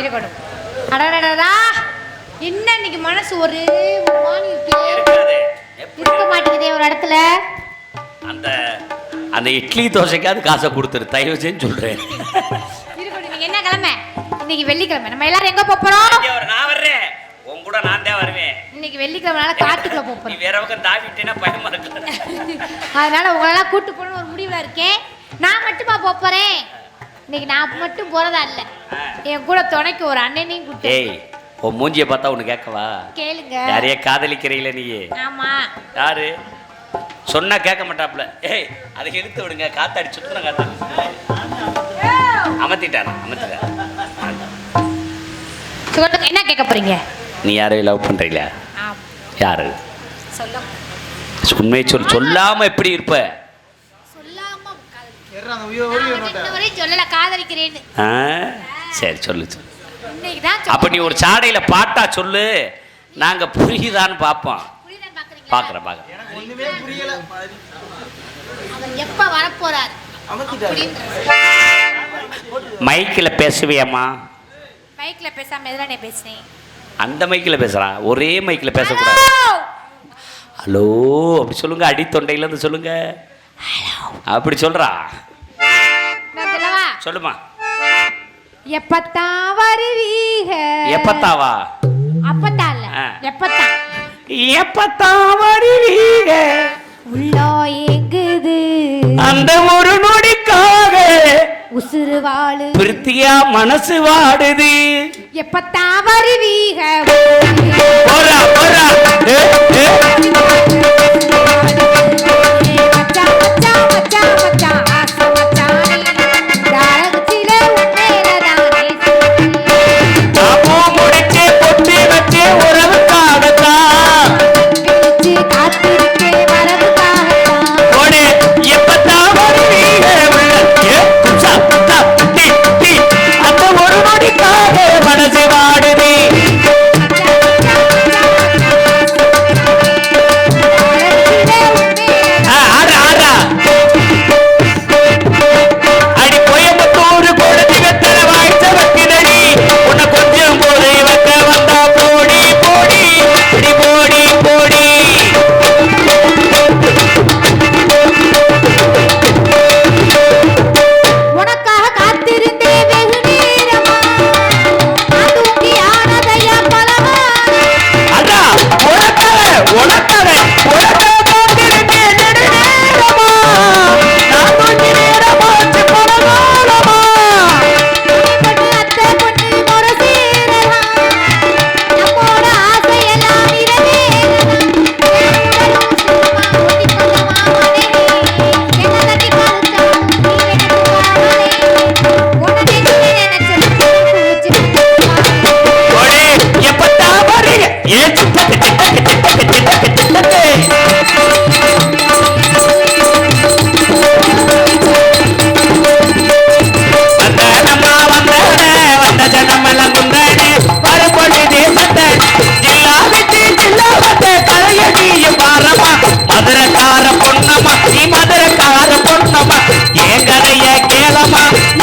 இருக்கட்டும் அடடடடா என்ன இன்னைக்கு மனசு ஒரு இருக்கே? மாட்டேங்குதே ஒரு இடத்துல. அந்த அந்த இட்லி தோசைக்காவது காசை கொடுத்துரு. தயவு செஞ்சு சொல்றேன். என்ன கிழமை? இன்னைக்கு வெள்ளிக்கிழமை. நம்ம எல்லாரும் எங்க போறோம்? நான் வர்றேன். உன் கூட நான் தான் வருவேன். இன்னைக்கு வெள்ளிக்கிழமைனால காட்டுக்குள்ள போறோம். வேற பக்கம் தாவிட்டேன்னா பயமா இருக்கு. அதனால உங்களெல்லாம் கூட்டு போகணும்னு ஒரு முடிவுல இருக்கேன். நான் மட்டுமா போறேன்? இன்னைக்கு நான் மட்டும் போறதா இல்ல. என் கூட துணைக்கு ஒரு அண்ணனையும் கூட்டு ஏய் உன் மூஞ்சியை பார்த்தா உனக்கு கேட்கவா? கேளுங்க. யாரையே காதலிக்கிறீங்கள நீ ஆமா. யாரு? சொன்னா கேட்க மாட்டாப்ல ஏய் அதை இழுத்து விடுங்க. காத்தாடி சுத்தின காத்தாடி. அமர்த்திட்டான் அமர்த்திட்டான் சொல்லுங்க என்ன கேட்க போறீங்க? நீ யாரையும் லவ் பண்றீங்களா? யாரு? சொல்லுங்க. உண்மையை சொல் சொல்லாம எப்படி இருப்ப சொல்லாம காதலிக்கிறேன். ஏறுறாங்க, உயிரை ஓடி நான் வரமாட்டேன். இன்ன வரையும் சொல்லல காதலிக்கிறேன்னு ஆ? சரி சொல்லு சொல்லு. இன்னைக்கு தான் அப்ப நீ ஒரு சாடையில பாட்டா சொல்லு. நாங்க புரியுதான்னு பார்ப்போம் அமர்த்திட்டாரு அப்படின்னு மைக்கில் பேசுவியம்மா? மைக்ல பேசாம எதுல பேசுனேன் அந்த மைக்கில் பேசுறான் ஒரே மைக்கில் பேசக்கூடாது. ஹலோ! ஹலோ அப்படி சொல்லுங்க. அடி தொண்டையில இருந்து சொல்லுங்க. அப்படி சொல்றா. நான் சொல்லவா? சொல்லுமா. எப்பத்தான் வருவீக? எப்பத்தாவா? அப்பத்தான் இல்ல ஆ. எப்பத்தான் எப்பத்தான் வருவீங்க உள்ளோ ஏங்குது. அந்த ஒரு நொடிக்காக உசுறு வாழு பிரித்தியா மனசு வாடுது. எப்பத்தான் வருவீக? போறா போறா கதைய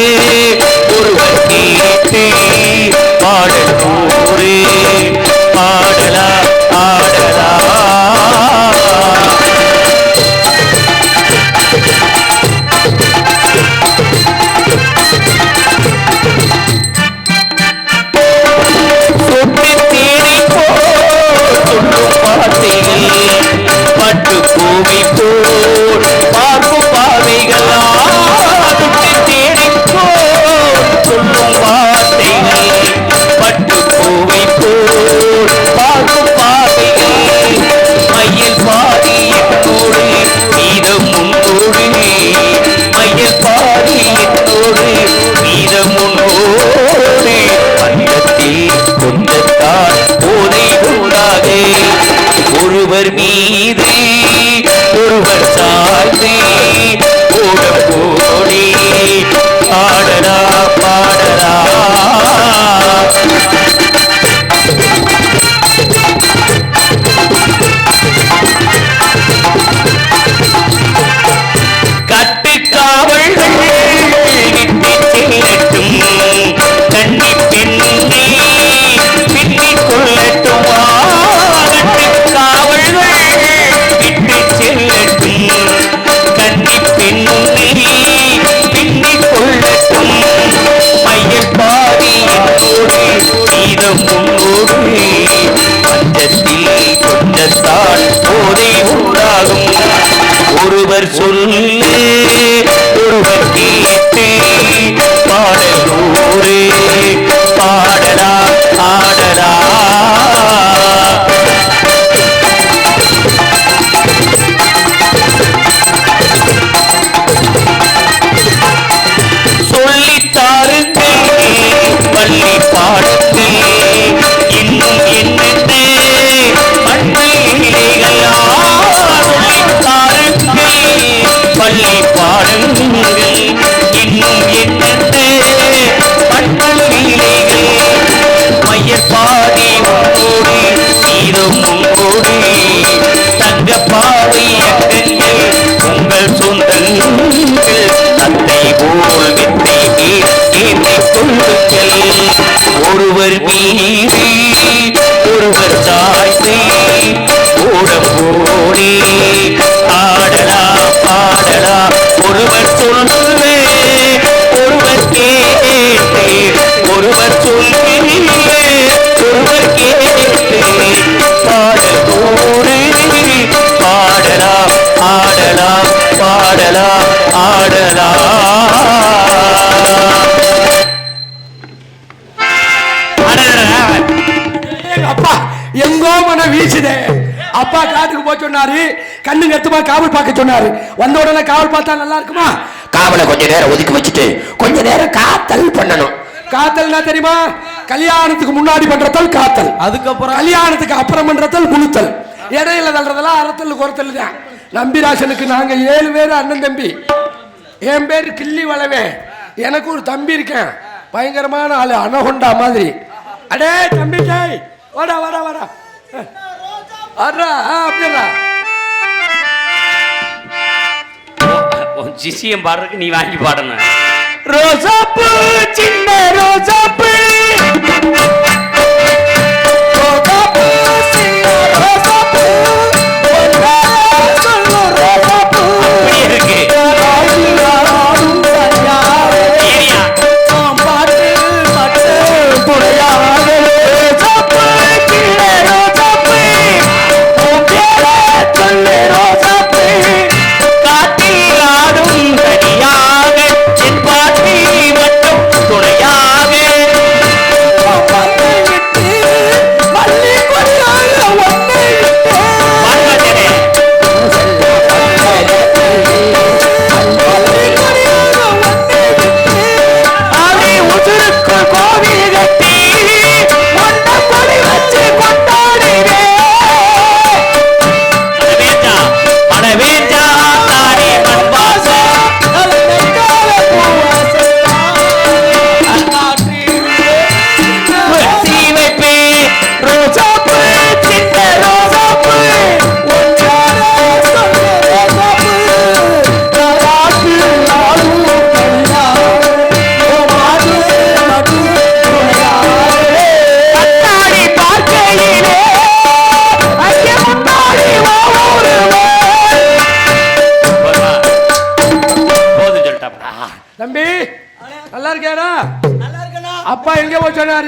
அவர் சொல்லி सच्चा கொஞ்சமா காவல் பார்க்க சொன்னாரு? வந்த உடனே காவல் பார்த்தா நல்லா இருக்குமா? காவலை கொஞ்ச நேரம் ஒதுக்கி வச்சுட்டு கொஞ்ச நேரம் காத்தல் பண்ணணும். காத்தல்னா தெரியுமா? கல்யாணத்துக்கு முன்னாடி பண்றதால் காத்தல். அதுக்கப்புறம்? கல்யாணத்துக்கு அப்புறம் பண்றதால் குளுத்தல் இடையில தள்ளுறதெல்லாம் அறத்தல் குரத்தல் தான். நம்பிராசனுக்கு நாங்க ஏழு பேர் அண்ணன் தம்பி. என் பேர் கிள்ளி வளவே. எனக்கு ஒரு தம்பி இருக்கேன். பயங்கரமான ஆளு அனகொண்டா மாதிரி. அடே தம்பி ஜெய் வாடா வாடா வாடா. அட்ரா ஆ அப்படியா உன் சிசியம் பாடுறதுக்கு நீ வாங்கி பாடணும். ரோசாப்பூ சின்ன ரோசாப்பூ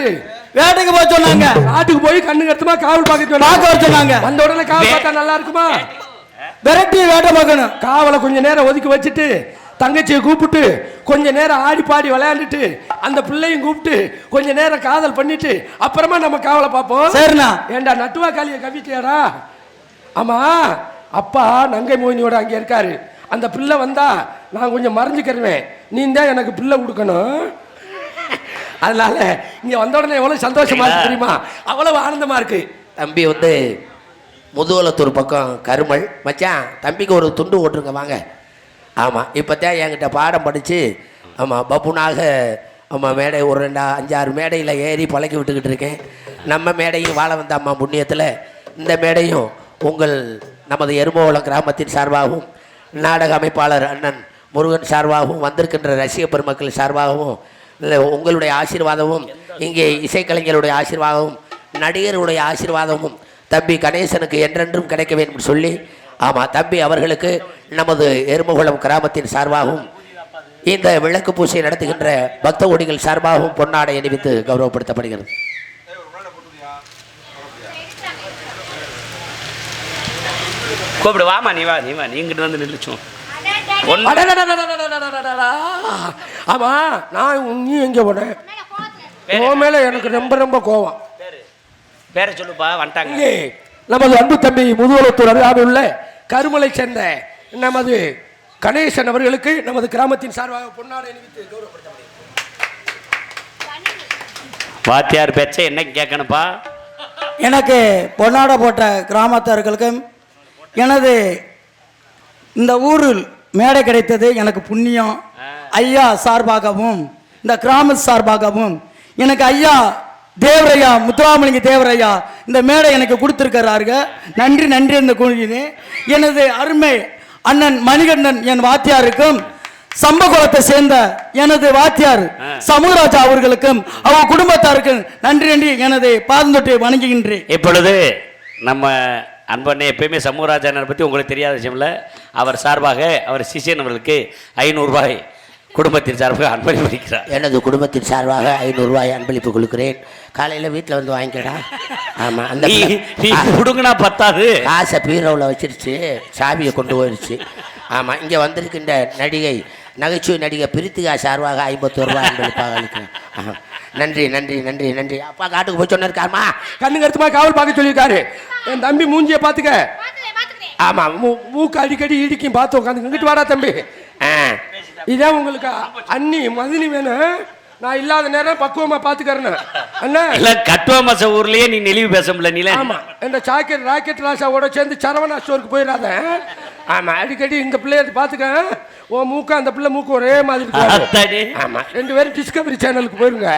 போய் சொன்னாரு வேட்டைக்கு போக சொன்னாங்க. காட்டுக்கு போய் கண்ணு கருத்துமா காவல் பார்க்க பார்க்க வர சொன்னாங்க. வந்த உடனே காவல் பார்த்தா நல்லா இருக்குமா? விரட்டி வேட்டை பார்க்கணும். காவலை கொஞ்ச நேரம் ஒதுக்கி வச்சுட்டு தங்கச்சியை கூப்பிட்டு கொஞ்ச நேரம் ஆடி பாடி விளையாண்டுட்டு அந்த பிள்ளையும் கூப்பிட்டு கொஞ்ச நேரம் காதல் பண்ணிட்டு அப்புறமா நம்ம காவலை பார்ப்போம். சரிண்ணா. ஏண்டா நட்டுவா காளிய கவிட்டியாடா ஆமா அப்பா நங்கை மோகினியோட அங்க இருக்காரு. அந்த பிள்ளை வந்தா நான் கொஞ்சம் மறைஞ்சுக்கிறேன். நீ தான் எனக்கு பிள்ளை கொடுக்கணும். அதனால இங்க வந்த உடனே எவ்வளவு சந்தோஷமா இருக்கு தெரியுமா? அவ்வளவு ஆனந்தமா இருக்கு. தம்பி வந்து முதுகுலத்தூர் பக்கம் கருமல் மச்சான் தம்பிக்கு ஒரு துண்டு ஓட்டுருங்க வாங்க. ஆமாம் இப்போ தான் என்கிட்ட பாடம் படித்து ஆமாம் பப்புனாக ஆமாம் மேடை ஒரு ரெண்டா அஞ்சாறு மேடையில் ஏறி பழக்கி விட்டுக்கிட்டு இருக்கேன். நம்ம மேடையும் வாழ வந்த அம்மா புண்ணியத்தில். இந்த மேடையும் உங்கள் நமது எருமோவளம் கிராமத்தின் சார்பாகவும் நாடக அமைப்பாளர் அண்ணன் முருகன் சார்பாகவும் வந்திருக்கின்ற ரசிக பெருமக்கள் சார்பாகவும் உங்களுடைய ஆசீர்வாதமும் இங்கே இசைக்கலைஞருடைய ஆசீர்வாதமும் நடிகருடைய ஆசீர்வாதமும் தம்பி கணேசனுக்கு என்றென்றும் கிடைக்க வேண்டும் சொல்லி ஆமாம் தம்பி அவர்களுக்கு நமது எருமகுளம் கிராமத்தின் சார்பாகவும் இந்த விளக்கு பூசை நடத்துகின்ற பக்த ஒடிகள் சார்பாகவும் பொன்னாடை அணிவித்து கௌரவப்படுத்தப்படுகிறது. கூப்பிடுவாமா வாமா நீ வா நீ வா வந்து நின்றுச்சோம் ஆமா நான் நீ எங்க போனேன் உன் மேல எனக்கு ரொம்ப ரொம்ப கோவம் பேரை சொல்லுப்பா வந்துட்டாங்க. நமது அன்பு தம்பி முதுவலத்தூர் அருகாமையில் உள்ள கருமலை சேர்ந்த நமது கணேசன் அவர்களுக்கு நமது கிராமத்தின் சார்பாக பொன்னாடை அணிவித்து வாத்தியார் பேச்ச என்ன கேட்கணுப்பா எனக்கு பொன்னாடை போட்ட கிராமத்தார்களுக்கும் எனது இந்த ஊரில் மேடை கிடைத்தது எனக்கு புண்ணியம். ஐயா சார்பாகவும் இந்த கிராம சார்பாகவும் எனக்கு ஐயா தேவரையா முத்துராமலிங்க தேவரையா இந்த மேடை எனக்கு கொடுத்திருக்கிறாருங்க. நன்றி நன்றி என்று கூறினேன் எனது அருமை அண்ணன் மணிகண்டன் என் வாத்தியாருக்கும் சம்பகுளத்தை சேர்ந்த எனது வாத்தியார் சமூகராஜா அவர்களுக்கும் அவர் குடும்பத்தாருக்கும் நன்றி நன்றி எனது பாதந்தொட்டை வணங்குகின்றேன். இப்பொழுது நம்ம அன்பண்ணே எப்பயுமே சமூகராஜனை பற்றி உங்களுக்கு தெரியாத விஷயம்ல அவர் சார்பாக அவர் சிஷியன் அவர்களுக்கு ஐநூறுரூபாய் குடும்பத்தின் சார்பாக அன்பளிப்பு அளிக்கிறார் எனது குடும்பத்தின் சார்பாக ஐநூறு ரூபாய் அன்பளிப்பு கொடுக்கிறேன். காலையில் வீட்டில் வந்து வாங்கிக்கடா. ஆமாம் அந்த கொடுங்கனா பத்தாது. காசை பீரோவில் வச்சிருச்சு சாவியை கொண்டு போயிடுச்சு ஆமாம் இங்கே வந்திருக்கின்ற நடிகை நகைச்சுவை நடிகை பிரித்திகா சார்பாக ஐம்பத்தோரு ரூபாய் அன்பளிப்பாக அளிக்கிறேன். ஆஹா. நன்றி நன்றி நன்றி நன்றி. அப்பா காட்டுக்கு போய் சொன்னிருக்காருமா கண்ணு கருத்துமா காவல் பார்க்க சொல்லியிருக்காரு. என் தம்பி மூஞ்சிய பார்த்துக்க. பாத்துக்கிறேன் பாத்துக்கிறேன் ஆமா மூ- மூக்கு அடிக்கடி இடிக்கும் பார்த்து உட்காந்து இங்கிட்டு வாடா தம்பி. ஆ. இதான் உங்களுக்கு அண்ணி மதினி வேணும். நான் இல்லாத நேரம் பக்குவமா பாத்துக்கறேன் அண்ணா. இல்ல கட்டுவ மச ஊர்லயே நீ நெளிவு பேச முடியல நீல. ஆமா இந்த சாக்கெட் ராக்கெட் ராசாவோட சேர்ந்து சரவணா ஸ்டோருக்கு போயிடாத. ஆமா. அடிக்கடி இந்த பிள்ளைய பாத்துக்க உன் மூக்கு அந்த பிள்ளை மூக்கு ஒரே மாதிரி இருக்காது. அத்தாடி. ஆமா. ரெண்டு பேரும் டிஸ்கவரி சேனலுக்கு போயிருங்க.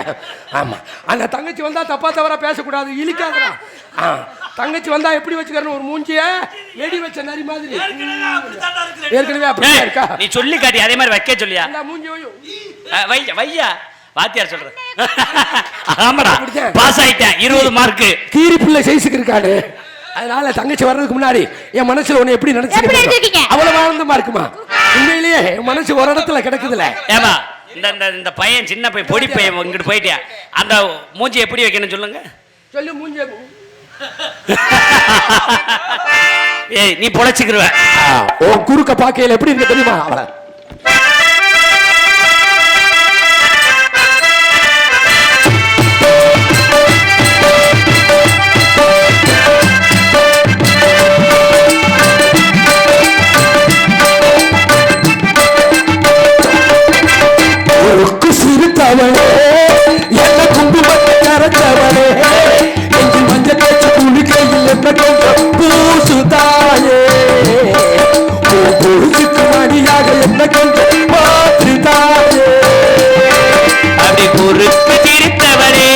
ஆமா. அந்த தங்கச்சி வந்தா தப்பா தவறா பேசக்கூடாது. இழிக்காதடா. ஆ. தங்கச்சி வந்தா எப்படி வச்சுக்கிறேன்னு ஒரு மூஞ்சிய வெடி வச்ச நரி மாதிரி. ஏற்கனவே அப்படியே இருக்கா? நீ சொல்லி காட்டி அதே மாதிரி வைக்க சொல்லியா? அந்த மூஞ்சி வையும் அஹ் வை வையா? வாத்தியார் சொல்றேன் ஆமாடா. பாஸ் ஆயிட்டேன். இருபது மார்க்கு கீரி பிள்ளை சைஸுக்கு இருக்காடு அதனால தங்கச்சி வர்றதுக்கு முன்னாடி என் மனசுல உன்னை எப்படி நினைச்சிருக்கீங்க? அவ்வளவு ஆனந்தமா இருக்குமா? உண்மையிலேயே என் மனசு ஒரு இடத்துல கிடக்குதுல. ஏமா இந்த இந்த இந்த பையன் சின்ன பையன் பொடி பையன் இங்கிட்டு போயிட்டியா? அந்த மூஞ்சி எப்படி வைக்கணும் சொல்லுங்க. சொல்லு மூஞ்சி ஏய் நீ பொழைச்சிக்கிருவ. உன் குறுக்க பாக்கையில எப்படி இருக்கு தெரியுமா? அவளை கரைச்சவனே என்ன குங்குமத்தை கரைச்சவனே? எங்கி மஞ்ச தேச்சு குளிக்கையில் என்ன கொஞ்சம் பூசு தாயே பூசுக்கு மணியாக அப்படி பொறுப்பு திருத்தவனே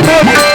Yeah.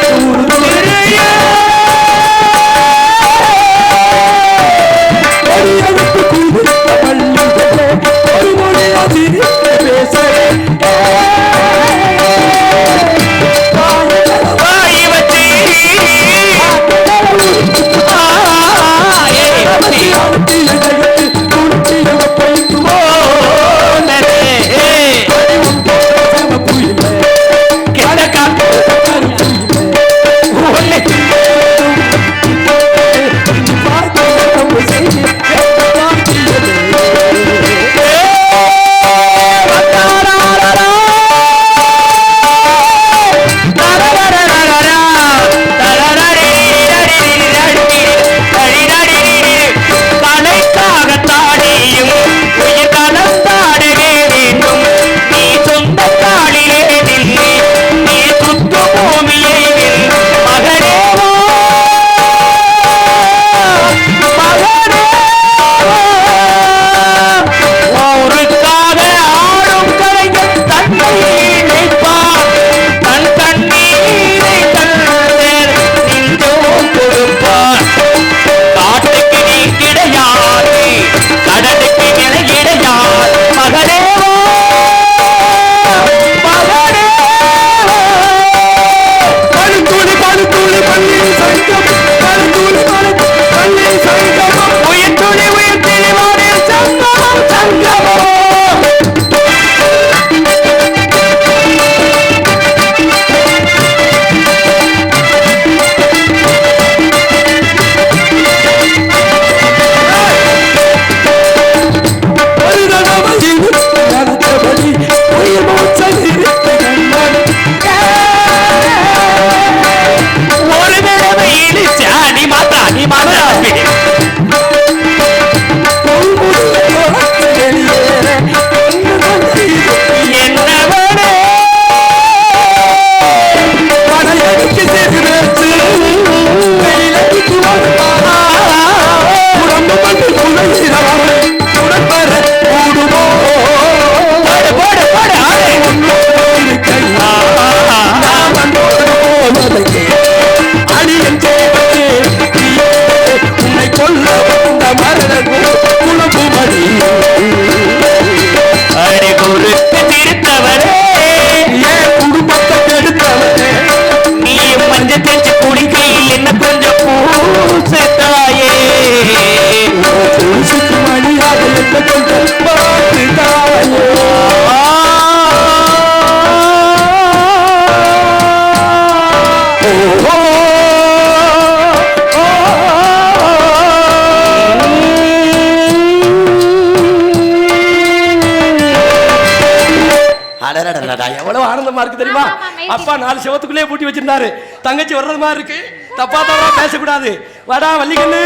தெரியுமா அப்பா நாலு சிவத்துக்குள்ளேயே பூட்டி வச்சிருந்தாரு. தங்கச்சி வர்றது மாதிரி இருக்கு. தப்பா தவறா பேசக்கூடாது. வாடா வள்ளிக்கண்ணு.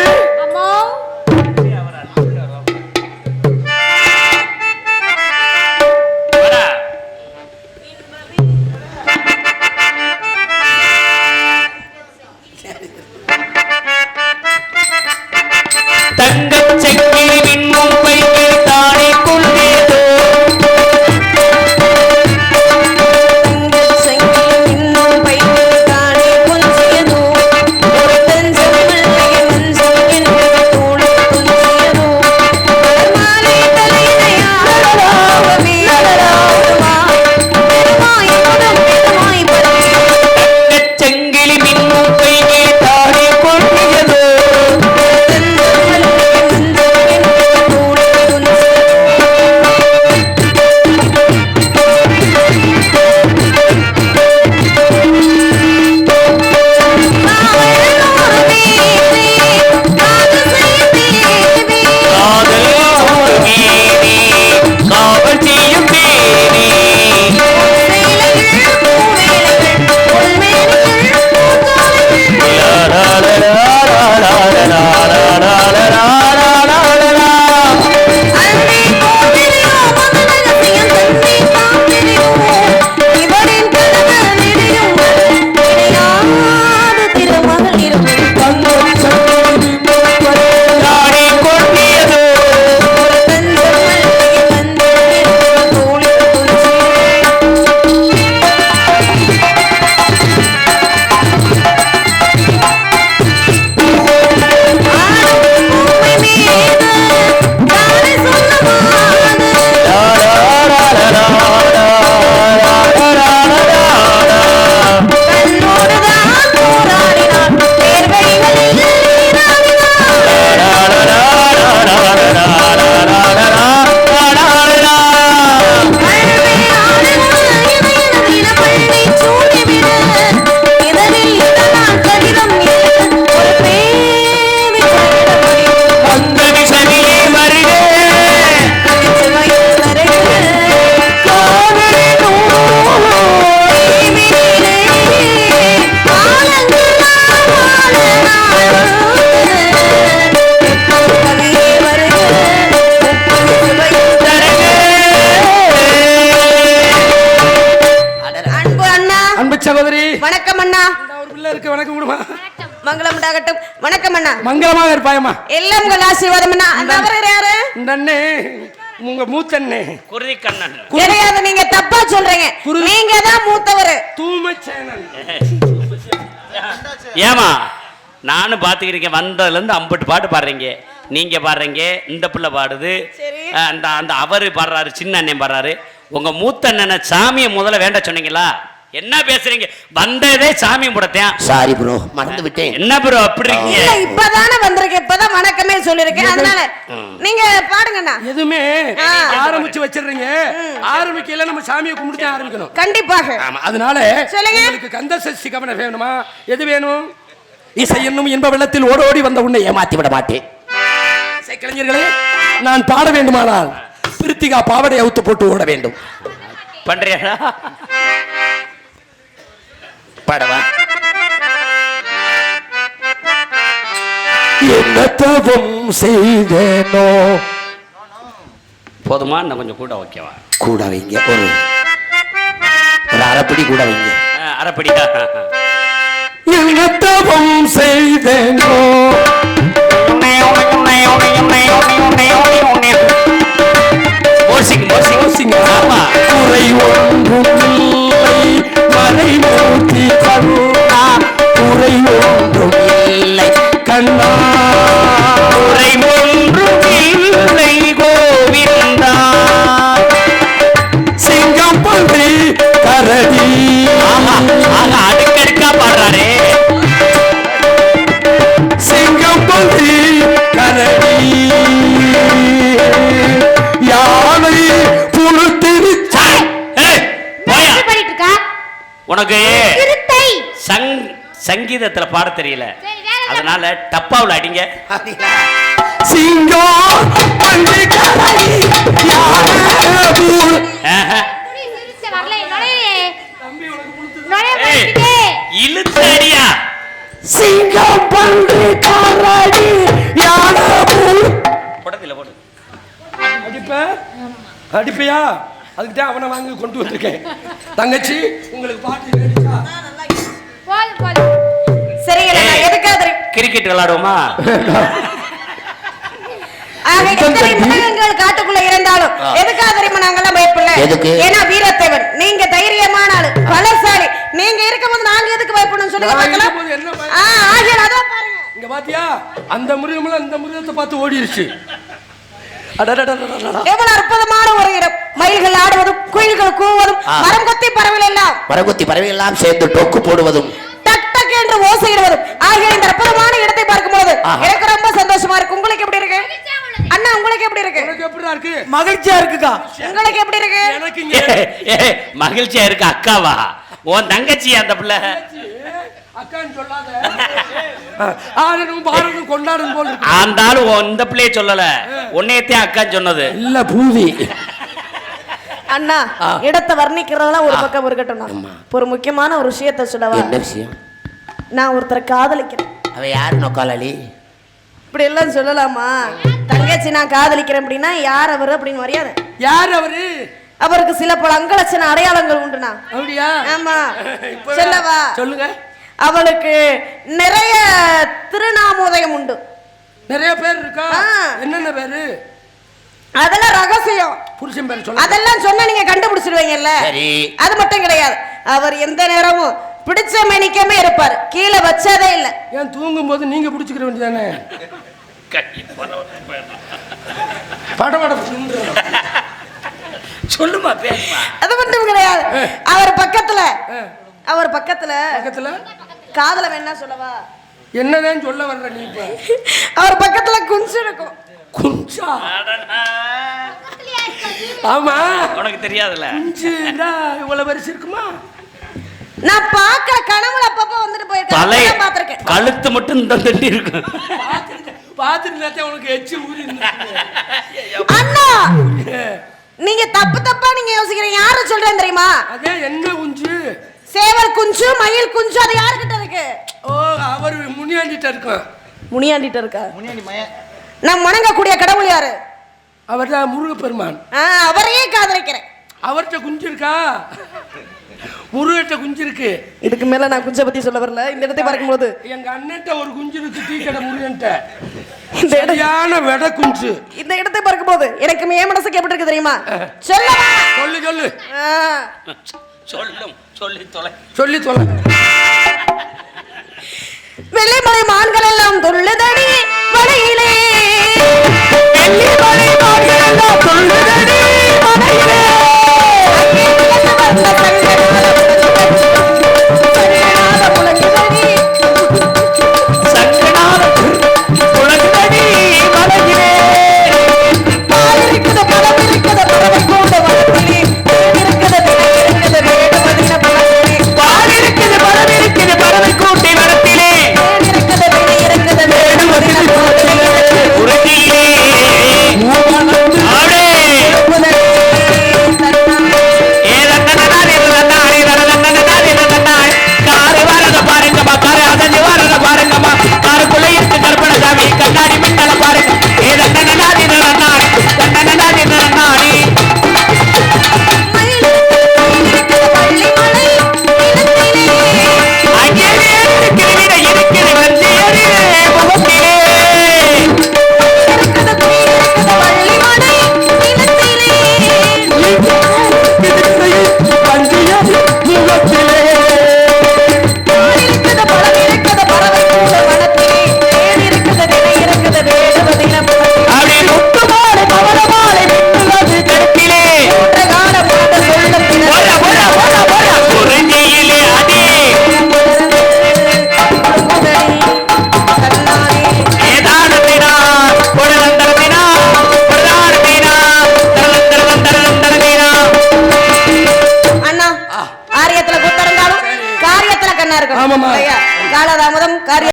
இருப்பாயம்மா எல்லாம் உங்கள் ஆசீர்வாதம் அண்ணா அந்த அவர் யாரு? இந்த அண்ணே உங்க மூத்தண்ணே குருதி கண்ணன் கிடையாது நீங்க தப்பா சொல்றீங்க. நீங்க தான் மூத்தவர். தூமை சேனல் ஏமா நானும் பார்த்துக்கிறீங்க வந்ததுலேருந்து அம்பட்டு பாட்டு பாடுறீங்க. நீங்க பாடுறீங்க இந்த பிள்ளை பாடுது. அந்த அந்த அவரு பாடுறாரு சின்ன அண்ணன் பாடுறாரு. உங்க மூத்த அண்ணனை சாமியை முதல்ல வேண்ட சொன்னீங்களா? என்ன பேசுறீங்க? வந்ததே சாமி கும்பிடத்தேன். சாரி ப்ரோ மறந்து விட்டேன். என்ன ப்ரோ அப்படி இருக்கீங்க? இல்ல இப்பதானே வந்திருக்கு இப்பதான் வணக்கமே சொல்லிருக்கேன் அதனால நீங்க பாடுங்கண்ணா எதுவுமே. ஆரம்பிச்சு வச்சிடுறீங்க. ஆரம்பிக்கல நம்ம சாமியை கும்பிட்டு தான் ஆரம்பிக்கணும். கண்டிப்பாக. ஆமா அதனால சொல்லுங்க. உங்களுக்கு கந்த சஷ்டி கவனம் வேணுமா? எது வேணும்? இசை என்னும் இன்ப வெள்ளத்தில் ஓடோடி வந்த உன்னை ஏமாத்தி விட மாட்டேன். இசை கலைஞர்களே நான் பாட வேண்டுமானால் பிரித்திகா பாவடை அவுத்து போட்டு ஓட வேண்டும். பண்றியா பாடவா. என்ன தவம் செய்தேனோ? போதுமா இன்னும் கொஞ்சம் கூட ஓகேவா கூட வைங்க ஒரு ஒரு அரைப்படி கூட வைங்க. அஹ் அரைப்படியா என்ன தவம் செய்தேனோ மோசிங் மோசிங். ஆமா. குறை ஒன்றும் சங்கீதத்துல பாட தெரியல? அதனால டப்பாவுல அடிங்க. சிங்கம் பன்றி கரடி யானை புழு ஆஹா. முடி சிரிச்ச வரல என்னோட இழுத்து அடியா சிங்கம் பன்றி காராடி யானை புலி. படத்துல போடு. அடிப்ப? அடிப்பியா? அதுக்கு தான் அவனை வாங்கி கொண்டு வந்திருக்கேன். தங்கச்சி உங்களுக்கு பாட்டு கிரிக்கெட் விளையாடுவோமா காட்டுக்குள்ள இருந்தாலும். எதுக்காக தெரியுமா நாங்கெல்லாம் பயப்படல? ஏன்னா வீரத்தேவன் நீங்க தைரியமான ஆளு பலசாலி நீங்க இருக்கும்போது நாங்க எதுக்கு பயப்படணும் சொல்லுங்க நான் பார்க்கலாம் இருக்கும்போது என்ன பயம்? ஆ ஆகிய அதான் பாருங்க இங்க பாத்தியா அந்த மிருகமெல்லாம் இந்த மிருகத்தை பார்த்து ஓடிருச்சு. எவ்வளவு அற்புதமான ஒரு இடம் மயில்கள் ஆடுவதும் குயில்கள் கூவதும். மரம் கொத்தி பறவைகள் எல்லாம் மரகுத்தி பறவை எல்லாம் சேர்ந்து டொக்கு போடுவதும் டக் என்று ஓசையிடுவதும் ஆகிய இந்த அற்புதமான இடத்தை பார்க்கும்போது. எனக்கு ரொம்ப சந்தோஷமா இருக்கு. உங்களுக்கு எப்படி இருக்கு? அண்ணா உங்களுக்கு எப்படி இருக்கு? உனக்கு எப்படிடா இருக்கு? மகிழ்ச்சியா இருக்குக்கா. உங்களுக்கு எப்படி இருக்கு? எனக்கு மகிழ்ச்சியா இருக்கு அக்காவா? உன் தங்கச்சி அந்த பிள்ளை. அக்கான்னு சொல்லாத. போல அந்த ஆளு உன் இந்த பிள்ளைய சொல்லல. உன்னையத்தையும் அக்கான்னு சொன்னது. இல்ல பூதி அண்ணா இடத்தை வர்ணிக்கிறதெல்லாம் ஒரு பக்கம் இருக்கட்டும். ஒரு முக்கியமான ஒரு விஷயத்த சொல்லவா? என்ன விஷயம்? நான் ஒருத்தரை காதலிக்கிறேன். அவ யாரு நோக்காளி இப்படி எல்லாம் சொல்லலாமா? தங்கச்சி நான் காதலிக்கிறேன் அப்படின்னா யார் அவர் அப்படின்னு மரியாதை. யார் அவரு? அவருக்கு சில பல அங்கலட்சண அடையாளங்கள் உண்டுண்ணா. அப்படியா? ஆமா. இப்ப- சொல்லவா? சொல்லுங்க. அவளுக்கு நிறைய திருநாமோதயம் உண்டு. நிறைய பேர் இருக்கா. என்னென்ன பேரு? அதெல்லாம் ரகசியம். புருஷன் பேர் சொல்ல அதெல்லாம் சொன்னா நீங்க கண்டுபிடிச்சிடுவீங்கல்ல. சரி. அது மட்டும் கிடையாது. அவர் எந்த நேரமும் பிடிச்ச மணிக்கமே இருப்பார். கீழே வச்சதே இல்ல. ஏன் தூங்கும் போது நீங்க பிடிச்சிக்கிற வேண்டியதானே? படம் சொல்லுமா பேசுமா? அது மட்டும் கிடையாது. அவர் பக்கத்துல. அவர் பக்கத்துல. பக்கத்துல? காதல வேணா சொல்லவா? என்னதான் சொல்ல வர்ற நீ இப்ப? அவர் பக்கத்துல குஞ்சு இருக்கும். குஞ்சா? ஆமா. உனக்கு தெரியாதுல்ல? குஞ்சுடா இவ்வளவு பெருசு இருக்குமா? நான் பாக்குற கனவுல அப்பப்ப வந்துட்டு போயிருக்கேன். பாத்திருக்கேன் கழுத்து மட்டும் இந்த தண்டி இருக்கும் பாத்துட்டு உனக்கு எச்சு ஊறி அண்ணா நீங்க தப்பு தப்பா நீங்க யோசிக்கிறீங்க. யாரு சொல்றேன் தெரியுமா? அதே என்ன குஞ்சு? சேவல் குஞ்சு மயில் குஞ்சு அது யாருக்கிட்ட இருக்கு? ஓ அவர் முனியாண்டிட்ட இருக்கான். முனியாண்டிட்ட இருக்கா? நான் வணங்கக்கூடிய கடவுள் யாரு? அவர் தான் முருகப்பெருமான் அவரையே காதலிக்கிறேன். அவர்கிட்ட குஞ்சு இருக்கா முருகட்ட குஞ்சு இருக்கு இதுக்கு மேல நான் குஞ்சை பத்தி சொல்ல வரல. இந்த இடத்தை பார்க்கும்போது எங்க அண்ணன்ட்ட ஒரு குஞ்சு இருக்கு டீ கடை முருகன்ட்ட. சரியான வெட குஞ்சு. இந்த இடத்தை பார்க்கும்போது எனக்கு என் மனசுக்கு எப்படி இருக்கு தெரியுமா சொல்லு சொல்லு. ஆ, சொல்லும் சொல்லி தொலை. சொல்லி தொலை. வெள்ளைமலை மான்கள் எல்லாம் துள்ளுதடி வலையிலே. வெள்ளிமலை மான்கள் எல்லாம் துள்ளுதடி மலையிலே. கண்ண கண்ண